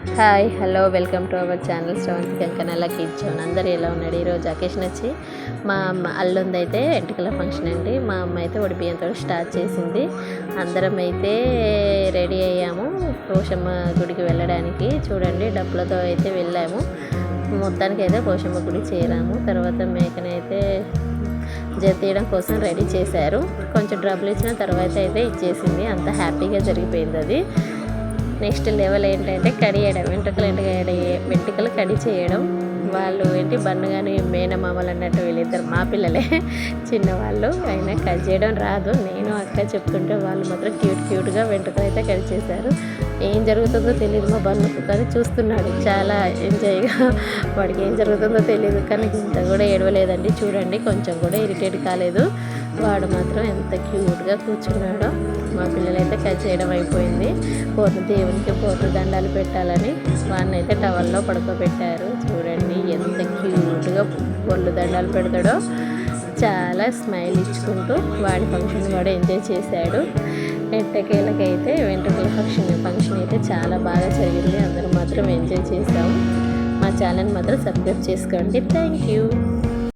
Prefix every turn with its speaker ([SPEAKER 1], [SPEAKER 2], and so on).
[SPEAKER 1] Hi hello welcome to our channel Sravanthi Kankanala kitchen అందరు ఎలా ఉన్నాడు ఈరోజు అకేషన్ వచ్చి మా అమ్మ అల్లుంది అయితే ఫంక్షన్ అండి. మా అమ్మ అయితే ఒడి బియ్యంతో స్టార్ట్ చేసింది. అందరం అయితే రెడీ అయ్యాము. పోషమ్మ గుడికి వెళ్ళడానికి. చూడండి డబ్బులతో అయితే వెళ్ళాము. మొత్తానికి అయితే పోషమ్మ గుడి చేరాము. తర్వాత మేకనైతే జతీయడం తీయడం కోసం రెడీ చేశారు. కొంచెం డబ్బులు ఇచ్చిన తర్వాత అయితే ఇచ్చేసింది. అంత హ్యాపీగా జరిగిపోయింది అది. నెక్స్ట్ లెవెల్ ఏంటంటే కడియడం వెంట్రుకలు ఎంట వెంట్రుకలు కడి చేయడం. వాళ్ళు ఏంటి బన్నుగాని మేనమామలు అన్నట్టు వీళ్ళిద్దరు మా పిల్లలే. చిన్నవాళ్ళు అయినా కట్ చేయడం రాదు. నేను అక్క చెప్తుంటే వాళ్ళు మాత్రం క్యూట్ క్యూట్గా వెంట్రుకలు అయితే కట్ చేశారు. ఏం జరుగుతుందో తెలియదు మా బన్నుకు కానీ చూస్తున్నాడు. చాలా ఎంజాయ్గా వాడికి ఏం జరుగుతుందో తెలియదు కానీ ఇంత కూడా ఏడవలేదండి. చూడండి కొంచెం కూడా ఇరిటేట్ కాలేదు. వాడు మాత్రం ఎంత క్యూట్గా కూర్చున్నాడో. మా పిల్లలైతే కట్ చేయడం అయిపోయింది. పూర్ణ దేవునికి పూర్ణ దండాలు పెట్టాలని వాడిని అయితే టవల్లో పడుకోబెట్టారు. చూడండి ఎంత క్యూట్గా పొళ్ళు దండాలు పెడతాడో చాలా స్మైల్ ఇచ్చుకుంటూ వాడి ఫంక్షన్ కూడా ఎంజాయ్ చేశాడు. ఎట్టకేలకైతే వెంట్రుకల ఫంక్షన్ ఫంక్షన్ అయితే చాలా బాగా జరిగింది. అందరూ మాత్రం ఎంజాయ్ చేసాము మా ఛానల్ మాత్రం సబ్స్క్రైబ్ చేసుకోండి. Thank you.